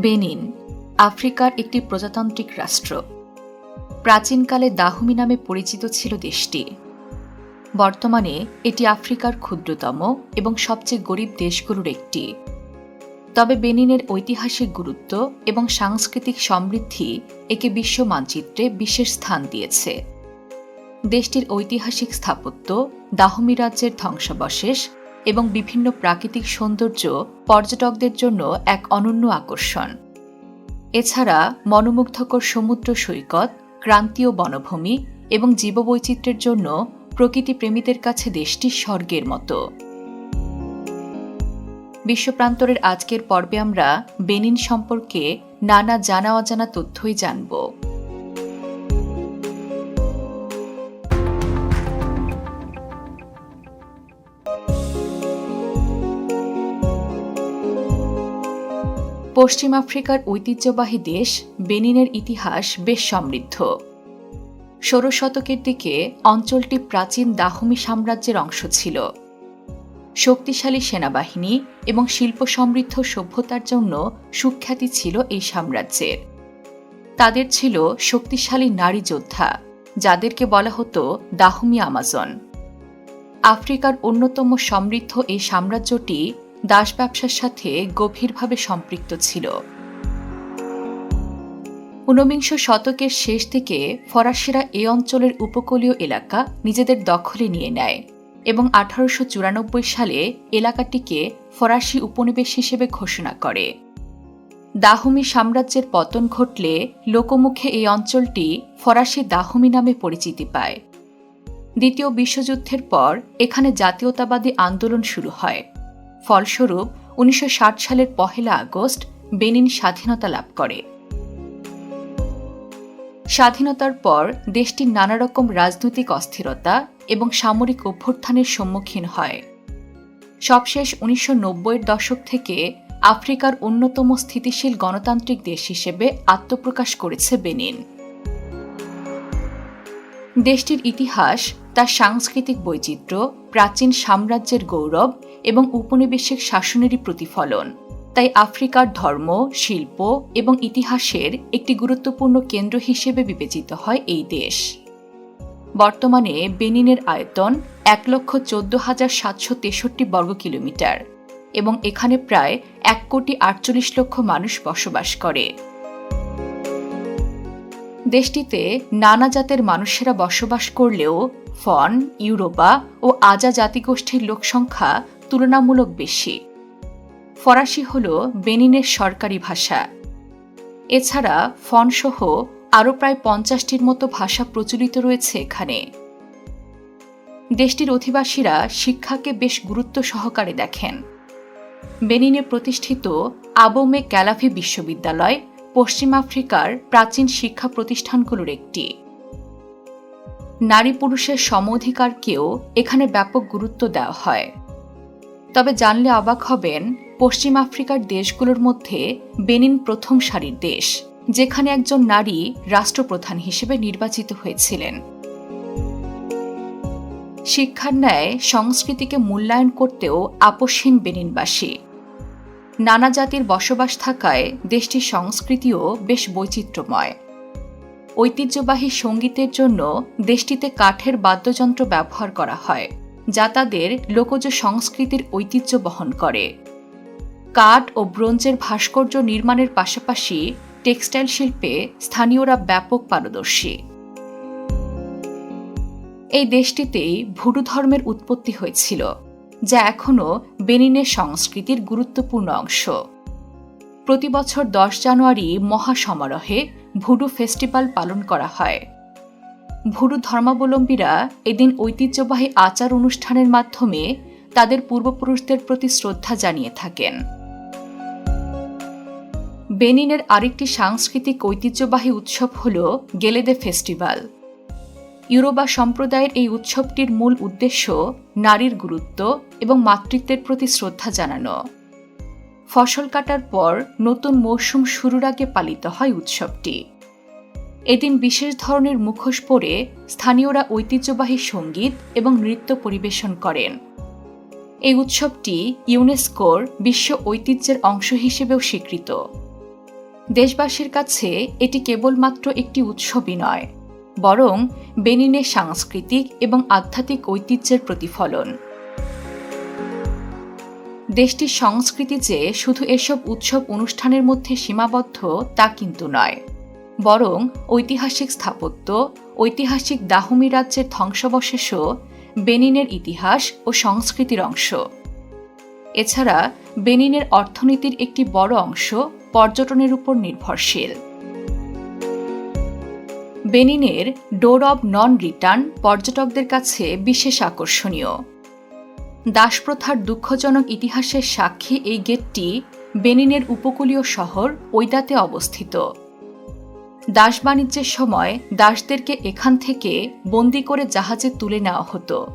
Benin, আফ্রিকার একটি প্রজাতান্ত্রিক রাষ্ট্র। প্রাচীনকালে দাহমি নামে পরিচিত ছিল দেশটি। বর্তমানে এটি আফ্রিকার ক্ষুদ্রতম এবং সবচেয়ে গরিব দেশগুলোর একটি। তবে বেনিনের ঐতিহাসিক গুরুত্ব এবং সাংস্কৃতিক সমৃদ্ধি একে বিশ্ব মানচিত্রে বিশেষ স্থান দিয়েছে। দেশটির ঐতিহাসিক স্থাপত্য দাহমি রাজ্যের ধ্বংসাবশেষ এবং বিভিন্ন প্রাকৃতিক সৌন্দর্য পর্যটকদের জন্য এক অনন্য আকর্ষণ। এছাড়া মনোমুগ্ধকর সমুদ্র সৈকত, ক্রান্তীয় বনভূমি এবং জীববৈচিত্র্যের জন্য প্রকৃতি প্রেমীদের কাছে দেশটি স্বর্গের মতো। বিশ্বপ্রান্তরের আজকের পর্বে আমরা বেনিন সম্পর্কে নানা জানা অজানা তথ্যই জানব। পশ্চিম আফ্রিকার ঐতিহ্যবাহী দেশ বেনিনের ইতিহাস বেশ সমৃদ্ধ। ষোড়শ শতকের দিকে অঞ্চলটি প্রাচীন দাহমি সাম্রাজ্যের অংশ ছিল। শক্তিশালী সেনাবাহিনী এবং শিল্প সমৃদ্ধ সভ্যতার জন্য সুখ্যাতি ছিল এই সাম্রাজ্যের। তাদের ছিল শক্তিশালী নারী যোদ্ধা, যাদেরকে বলা হতো দাহমি আমাজন। আফ্রিকার অন্যতম সমৃদ্ধ এই সাম্রাজ্যটি দাস ব্যবসার সাথে গভীরভাবে সম্পৃক্ত ছিল। ঊনবিংশ শতকের শেষ দিকে ফরাসিরা এ অঞ্চলের উপকূলীয় এলাকা নিজেদের দখলে নিয়ে নেয় এবং আঠারোশ চুরানব্বই সালে এলাকাটিকে ফরাসি উপনিবেশ হিসেবে ঘোষণা করে। দাহমি সাম্রাজ্যের পতন ঘটলে লোকমুখে এই অঞ্চলটি ফরাসি দাহমি নামে পরিচিতি পায়। দ্বিতীয় বিশ্বযুদ্ধের পর এখানে জাতীয়তাবাদী আন্দোলন শুরু হয়। ফলস্বরূপ উনিশশো ষাট সালের পহেলা আগস্ট বেনিন স্বাধীনতা লাভ করে। স্বাধীনতার পর দেশটি নানা রকম রাজনৈতিক অস্থিরতা এবং সামরিক অভ্যুত্থানের সম্মুখীন হয়। সবশেষ উনিশশো নব্বইয়ের দশক থেকে আফ্রিকার অন্যতম স্থিতিশীল গণতান্ত্রিক দেশ হিসেবে আত্মপ্রকাশ করেছে বেনিন। দেশটির ইতিহাস তার সাংস্কৃতিক বৈচিত্র্য, প্রাচীন সাম্রাজ্যের গৌরব এবং উপনিবেশিক শাসনেরই প্রতিফলন। তাই আফ্রিকার ধর্ম, শিল্প এবং ইতিহাসের একটি গুরুত্বপূর্ণ কেন্দ্র হিসেবে বিবেচিত হয় এই দেশ। বর্তমানে বেনিনের আয়তন এক লক্ষ চোদ্দ হাজার সাতশো তেষট্টি বর্গ কিলোমিটার এবং এখানে প্রায় এক কোটি আটচল্লিশ লক্ষ মানুষ বসবাস করে। দেশটিতে নানা জাতের মানুষেরা বসবাস করলেও ফন, ইউরোপা ও আজা জাতিগোষ্ঠীর লোকসংখ্যা তুলনামূলক বেশি। ফরাসি হল বেনিনের সরকারি ভাষা। এছাড়া ফনসহ আরও প্রায় পঞ্চাশটির মতো ভাষা প্রচলিত রয়েছে এখানে। দেশটির অধিবাসীরা শিক্ষাকে বেশ গুরুত্ব সহকারে দেখেন। বেনিনে প্রতিষ্ঠিত আবোমে ক্যালাফি বিশ্ববিদ্যালয় পশ্চিম আফ্রিকার প্রাচীন শিক্ষা প্রতিষ্ঠানগুলোর একটি। নারী পুরুষের সম অধিকারকেও এখানে ব্যাপক গুরুত্ব দেওয়া হয়। তবে জানলে অবাক হবেন, পশ্চিম আফ্রিকার দেশগুলোর মধ্যে বেনিন প্রথম সারির দেশ, যেখানে একজন নারী রাষ্ট্রপ্রধান হিসেবে নির্বাচিত হয়েছিলেন। শিক্ষার ন্যায় সংস্কৃতিকে মূল্যায়ন করতেও আপসহীন বেনিনবাসী। নানা জাতির বসবাস থাকায় দেশটির সংস্কৃতিও বেশ বৈচিত্র্যময়। ঐতিহ্যবাহী সঙ্গীতের জন্য দেশটিতে কাঠের বাদ্যযন্ত্র ব্যবহার করা হয়। যা তাদের লোকজ সংস্কৃতির ঐতিহ্য বহন করে। কাঠ ও ব্রোঞ্জের ভাস্কর্য নির্মাণের পাশাপাশি টেক্সটাইল শিল্পে স্থানীয়রা ব্যাপক পারদর্শী। এই দেশটিতেই ভুডু ধর্মের উৎপত্তি হয়েছিল, যা এখনও বেনিনের সংস্কৃতির গুরুত্বপূর্ণ অংশ। প্রতি বছর দশ জানুয়ারি মহাসমারোহে ভুডু ফেস্টিভ্যাল পালন করা হয়। ভুডু ধর্মাবলম্বীরা এদিন ঐতিহ্যবাহী আচার অনুষ্ঠানের মাধ্যমে তাদের পূর্বপুরুষদের প্রতি শ্রদ্ধা জানিয়ে থাকেন। বেনিনের আরেকটি সাংস্কৃতিক ঐতিহ্যবাহী উৎসব হল গেলেদে ফেস্টিভ্যাল ইউরোবা সম্প্রদায়ের এই উৎসবটির মূল উদ্দেশ্য নারীর গুরুত্ব এবং মাতৃত্বের প্রতি শ্রদ্ধা জানানো। ফসল কাটার পর নতুন মৌসুম শুরুর আগে পালিত হয় উৎসবটি। এদিন বিশেষ ধরনের মুখোশ পরে স্থানীয়রা ঐতিহ্যবাহী সংগীত এবং নৃত্য পরিবেশন করেন। এই উৎসবটি ইউনেস্কোর বিশ্ব ঐতিহ্যের অংশ হিসেবেও স্বীকৃত। দেশবাসীর কাছে এটি কেবলমাত্র একটি উৎসবই নয়, বরং বেনিনের সাংস্কৃতিক এবং আধ্যাত্মিক ঐতিহ্যের প্রতিফলন। দেশটির সংস্কৃতি যে শুধু এসব উৎসব অনুষ্ঠানের মধ্যে সীমাবদ্ধ তা কিন্তু নয়। বরং ঐতিহাসিক স্থাপত্য, ঐতিহাসিক দাহমি রাজ্যের ধ্বংসাবশেষও বেনিনের ইতিহাস ও সংস্কৃতির অংশ। এছাড়া বেনিনের অর্থনীতির একটি বড় অংশ পর্যটনের উপর নির্ভরশীল। বেনিনের ডোর অব নন রিটার্ন পর্যটকদের কাছে বিশেষ আকর্ষণীয়। দাসপ্রথার দুঃখজনক ইতিহাসের সাক্ষী এই গেটটি বেনিনের উপকূলীয় শহর ওইদাতে অবস্থিত। দাস বাণিজ্যের সময় দাসদেরকে এখান থেকে বন্দি করে জাহাজে তুলে নেওয়া হতো।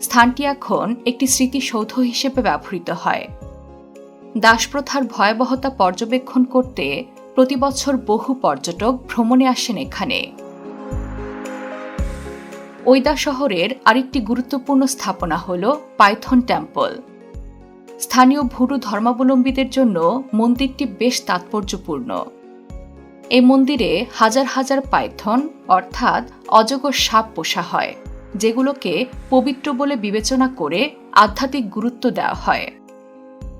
স্থানটি এখন একটি স্মৃতিসৌধ হিসেবে ব্যবহৃত হয়। দাসপ্রথার ভয়াবহতা পর্যবেক্ষণ করতে প্রতিবছর বহু পর্যটক ভ্রমণে আসেন এখানে। ওইদা শহরের আরেকটি গুরুত্বপূর্ণ স্থাপনা হল পাইথন টেম্পল। স্থানীয় ভুরু ধর্মাবলম্বীদের জন্য মন্দিরটি বেশ তাৎপর্যপূর্ণ। এই মন্দিরে হাজার হাজার পাইথন অর্থাৎ অজগর সাপ পোষা হয়, যেগুলোকে পবিত্র বলে বিবেচনা করে আধ্যাত্মিক গুরুত্ব দেওয়া হয়।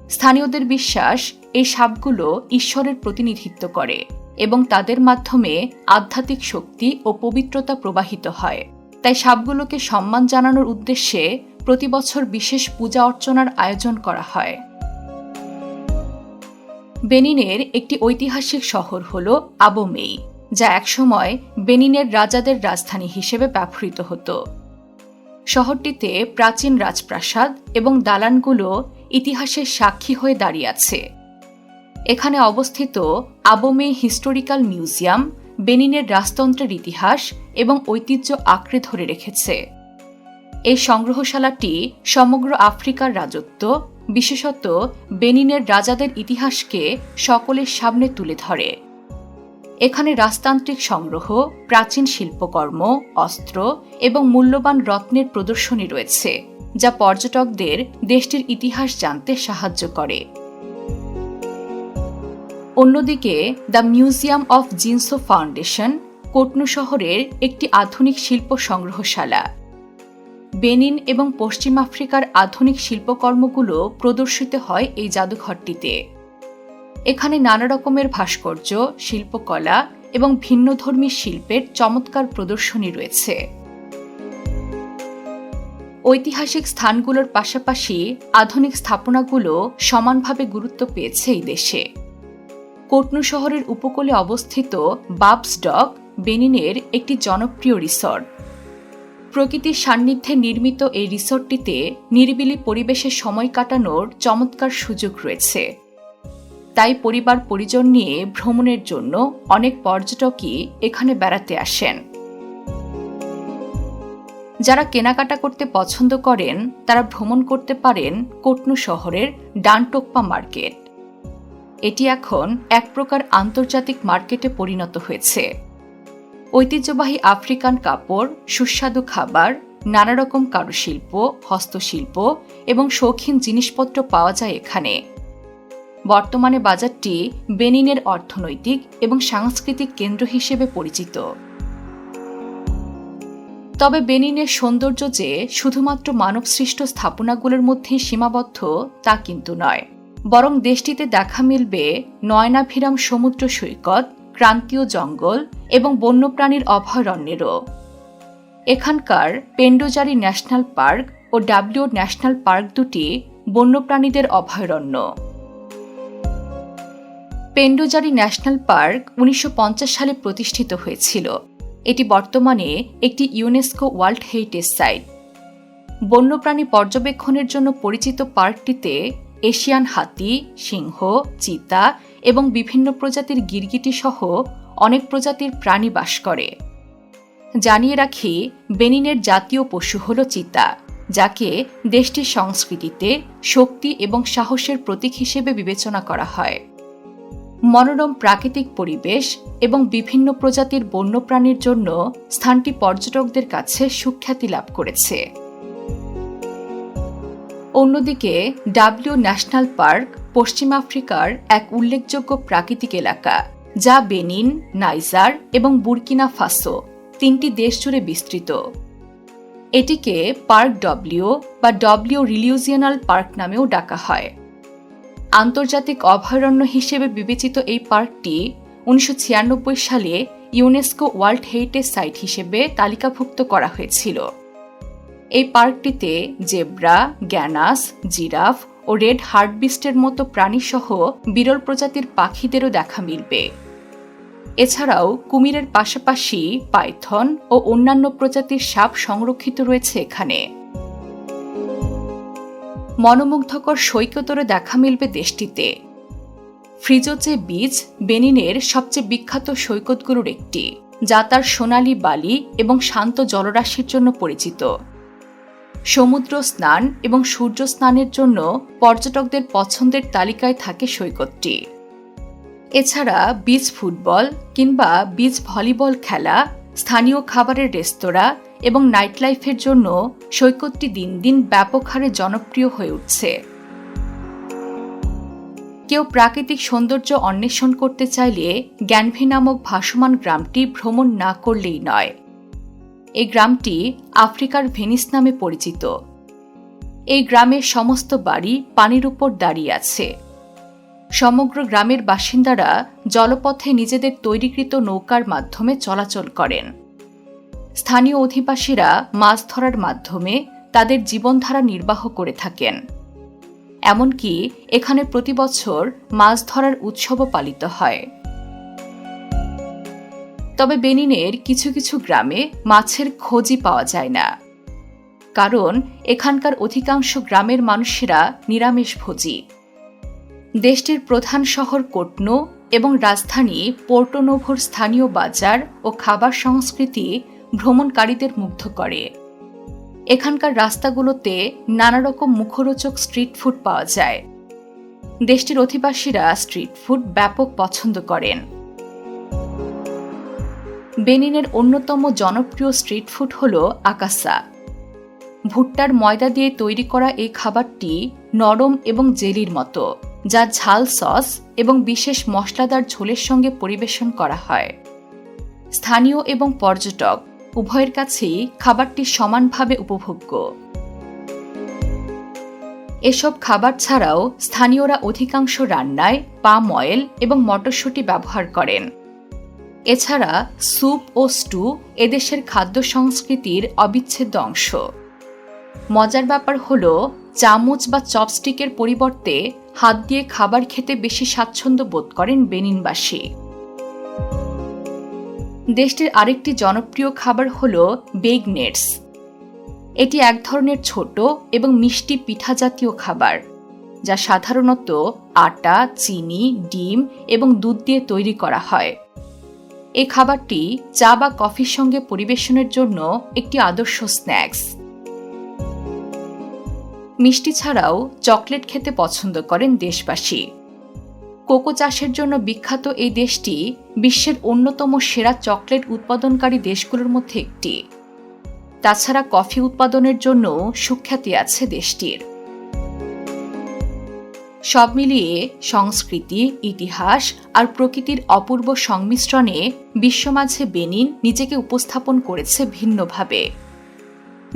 স্থানীয়দের বিশ্বাস এই সাপগুলো ঈশ্বরের প্রতিনিধিত্ব করে এবং তাদের মাধ্যমে আধ্যাত্মিক শক্তি ও পবিত্রতা প্রবাহিত হয়। তাই সাপগুলোকে সম্মান জানানোর উদ্দেশ্যে প্রতি বছর বিশেষ পূজা অর্চনার আয়োজন করা হয়। বেনিনের একটি ঐতিহাসিক শহর হল আবোমেই যা একসময় বেনিনের রাজাদের রাজধানী হিসেবে ব্যবহৃত হতো। শহরটিতে প্রাচীন রাজপ্রাসাদ এবং দালানগুলো ইতিহাসের সাক্ষী হয়ে দাঁড়িয়ে আছে। এখানে অবস্থিত আবোমে হিস্টোরিক্যাল মিউজিয়াম বেনিনের রাজতন্ত্রের ইতিহাস এবং ঐতিহ্য আঁকড়ে ধরে রেখেছে। এই সংগ্রহশালাটি সমগ্র আফ্রিকার রাজত্ব বিশেষত বেনিনের রাজাদের ইতিহাসকে সকলের সামনে তুলে ধরে। এখানে রাজতান্ত্রিক সংগ্রহ, প্রাচীন শিল্পকর্ম, অস্ত্র এবং মূল্যবান রত্নের প্রদর্শনী রয়েছে, যা পর্যটকদের দেশটির ইতিহাস জানতে সাহায্য করে। অন্যদিকে, the museum of Zinsou foundation, Cotonou শহরের একটি আধুনিক শিল্প সংগ্রহশালা বেনিন এবং পশ্চিম আফ্রিকার আধুনিক শিল্পকর্মগুলো প্রদর্শিত হয় এই জাদুঘরটিতে। এখানে নানা রকমের ভাস্কর্য, শিল্পকলা এবং ভিন্নধর্মী শিল্পের চমৎকার প্রদর্শনী রয়েছে। ঐতিহাসিক স্থানগুলোর পাশাপাশি আধুনিক স্থাপনাগুলো সমানভাবে গুরুত্ব পেয়েছে এই দেশে। কোটনু শহরের উপকূলে অবস্থিত বাবস ডক, বেনিনের একটি জনপ্রিয় রিসর্ট। প্রকৃতির সান্নিধ্যে নির্মিত এই রিসোর্টটিতে নিরিবিলি পরিবেশে সময় কাটানোর চমৎকার সুযোগ রয়েছে। তাই পরিবার পরিজন নিয়ে ভ্রমণের জন্য অনেক পর্যটকই এখানে বেড়াতে আসেন। যারা কেনাকাটা করতে পছন্দ করেন, তারা ভ্রমণ করতে পারেন কোটনু শহরের ডানটোপ্পা মার্কেট। এটি এখন এক প্রকার আন্তর্জাতিক মার্কেটে পরিণত হয়েছে। ঐতিহ্যবাহী আফ্রিকান কাপড়, সুস্বাদু খাবার নানা রকম কারুশিল্প, হস্তশিল্প এবং শৌখিন জিনিসপত্র পাওয়া যায় এখানে। বর্তমানে বাজারটি বেনিনের অর্থনৈতিক এবং সাংস্কৃতিক কেন্দ্র হিসেবে পরিচিত। তবে বেনিনের সৌন্দর্য যে শুধুমাত্র মানবসৃষ্ট স্থাপনাগুলোর মধ্যেই সীমাবদ্ধ, তা কিন্তু নয়। বরং দেশটিতে দেখা মিলবে নয়নাভিরাম সমুদ্র সৈকত ক্রান্তীয় জঙ্গল এবং বন্যপ্রাণীর অভয়ারণ্যেরও। এখানকার পেন্ডোজারি ন্যাশনাল পার্ক ও ডাব্লিউ ন্যাশনাল পার্ক দুটি বন্যপ্রাণীদের অভয়ারণ্য। পেন্ডোজারি ন্যাশনাল পার্ক উনিশশো পঞ্চাশ সালে প্রতিষ্ঠিত হয়েছিল। এটি বর্তমানে একটি ইউনেস্কো ওয়ার্ল্ড হেরিটেজ সাইট। বন্যপ্রাণী পর্যবেক্ষণের জন্য পরিচিত পার্কটিতে এশিয়ান হাতি, সিংহ, চিতা এবং বিভিন্ন প্রজাতির গিরগিটি সহ অনেক প্রজাতির প্রাণী বাস করে। জানিয়ে রাখি, বেনিনের জাতীয় পশু হল চিতা, যাকে দেশটির সংস্কৃতিতে শক্তি এবং সাহসের প্রতীক হিসেবে বিবেচনা করা হয়। মনোরম প্রাকৃতিক পরিবেশ এবং বিভিন্ন প্রজাতির বন্যপ্রাণীর জন্য স্থানটি পর্যটকদের কাছে সুখ্যাতি লাভ করেছে। অন্যদিকে ডাব্লিউ ন্যাশনাল পার্ক পশ্চিম আফ্রিকার এক উল্লেখযোগ্য প্রাকৃতিক এলাকা, যা বেনিন, নাইজার এবং বুর্কিনা ফাসো, তিনটি দেশ জুড়ে বিস্তৃত। এটিকে পার্ক ডব্লিউ বা ডব্লিউ রিলিউজিয়নাল পার্ক নামেও ডাকা হয়। আন্তর্জাতিক অভয়ারণ্য হিসেবে বিবেচিত এই পার্কটি উনিশশো ছিয়ানব্বই সালে ইউনেস্কো ওয়ার্ল্ড হেরিটেজ সাইট হিসেবে তালিকাভুক্ত করা হয়েছিল। এই পার্কটিতে জেব্রা, গ্যানাস, জিরাফ ও রেড হার্টবিস্টের মতো প্রাণীসহ বিরল প্রজাতির পাখিদেরও দেখা মিলবে। এছাড়াও কুমিরের পাশাপাশি পাইথন ও অন্যান্য প্রজাতির সাপ সংরক্ষিত রয়েছে এখানে। মনোমুগ্ধকর সৈকতরে দেখা মিলবে দেশটিতে। ফ্রিজোচে বিচ, বেনিনের সবচেয়ে বিখ্যাত সৈকতগুলোর একটি, যা তার সোনালি বালি এবং শান্ত জলরাশির জন্য পরিচিত। সমুদ্র স্নান এবং সূর্য স্নানের জন্য পর্যটকদের পছন্দের তালিকায় থাকে সৈকতটি। এছাড়া বিচ ফুটবল কিংবা বিচ ভলিবল খেলা, স্থানীয় খাবারের রেস্তোরাঁ এবং নাইট লাইফের জন্য সৈকতটি দিন দিন ব্যাপক হারে জনপ্রিয় হয়ে উঠছে। কেউ প্রাকৃতিক সৌন্দর্য অন্বেষণ করতে চাইলে জ্ঞানভি নামক ভাসমান গ্রামটি ভ্রমণ না করলেই নয়। এই গ্রামটি আফ্রিকার ভেনিস নামে পরিচিত। এই গ্রামের সমস্ত বাড়ি পানির উপর দাঁড়িয়ে আছে। সমগ্র গ্রামের বাসিন্দারা জলপথে নিজেদের তৈরিকৃত নৌকার মাধ্যমে চলাচল করেন। স্থানীয় অধিবাসীরা মাছ ধরার মাধ্যমে তাদের জীবনধারা নির্বাহ করে থাকেন। এমনকি এখানে প্রতি বছর মাছ ধরার উৎসবও পালিত হয়। তবে বেনিনের কিছু কিছু গ্রামে মাছের খোঁজই পাওয়া যায় না। কারণ এখানকার অধিকাংশ গ্রামের মানুষেরা নিরামিষভোজী। দেশটির প্রধান শহর কোটনো এবং রাজধানী পোর্টোনোভোর স্থানীয় বাজার ও খাবার সংস্কৃতি ভ্রমণকারীদের মুগ্ধ করে। এখানকার রাস্তাগুলোতে নানা রকম মুখরোচক স্ট্রিট ফুড পাওয়া যায়। দেশটির অধিবাসীরা স্ট্রিট ফুড ব্যাপক পছন্দ করেন। বেনিনের অন্যতম জনপ্রিয় স্ট্রিট ফুড হল আকাসা। ভুট্টার ময়দা দিয়ে তৈরি করা এই খাবারটি নরম এবং জেলির মতো, যা ঝাল সস এবং বিশেষ মশলাদার ঝোলের সঙ্গে পরিবেশন করা হয়। স্থানীয় এবং পর্যটক উভয়ের কাছেই খাবারটি সমানভাবে উপভোগ্য। এসব খাবার ছাড়াও স্থানীয়রা অধিকাংশ রান্নায় পাম অয়েল এবং মটরশুঁটি ব্যবহার করেন। এছাড়া স্যুপ ও স্টু এদেশের খাদ্য সংস্কৃতির অবিচ্ছেদ্য অংশ। মজার ব্যাপার হল, চামচ বা চপস্টিকের পরিবর্তে হাত দিয়ে খাবার খেতে বেশি স্বাচ্ছন্দ্য বোধ করেন বেনিনবাসী। দেশটির আরেকটি জনপ্রিয় খাবার হল বেগনেটস এটি এক ধরনের ছোট এবং মিষ্টি পিঠা জাতীয় খাবার, যা সাধারণত আটা, চিনি, ডিম এবং দুধ দিয়ে তৈরি করা হয়। এই খাবারটি চা বা কফির সঙ্গে পরিবেশনের জন্য একটি আদর্শ স্ন্যাক্স। মিষ্টি ছাড়াও চকলেট খেতে পছন্দ করেন দেশবাসী। কোকো চাষের জন্য বিখ্যাত এই দেশটি বিশ্বের অন্যতম সেরা চকলেট উৎপাদনকারী দেশগুলোর মধ্যে একটি। তাছাড়া কফি উৎপাদনের জন্য সুখ্যাতি আছে দেশটির। সব মিলিয়ে সংস্কৃতি, ইতিহাস আর প্রকৃতির অপূর্ব সংমিশ্রণে বিশ্বমাঝে বেনিন নিজেকে উপস্থাপন করেছে ভিন্নভাবে।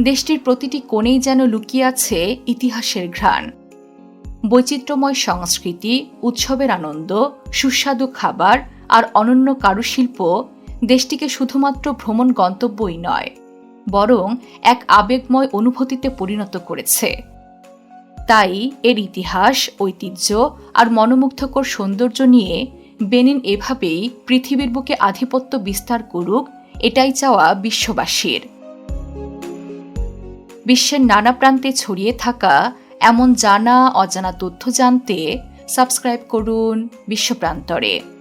দেশটির প্রতিটি কোণেই যেন লুকিয়ে আছে ইতিহাসের ঘ্রাণ। বৈচিত্র্যময় সংস্কৃতি, উৎসবের আনন্দ, সুস্বাদু খাবার আর অনন্য কারুশিল্প দেশটিকে শুধুমাত্র ভ্রমণ গন্তব্যই নয়, বরং এক আবেগময় অনুভূতিতে পরিণত করেছে। তাই এর ইতিহাস, ঐতিহ্য আর মনোমুগ্ধকর সৌন্দর্য নিয়ে বেনিন এভাবেই পৃথিবীর বুকে আধিপত্য বিস্তার করুক, এটাই চাওয়া বিশ্ববাসীর। বিশ্বের নানা প্রান্তে ছড়িয়ে থাকা এমন জানা, অজানা তথ্য জানতে সাবস্ক্রাইব করুন বিশ্বপ্রান্তরে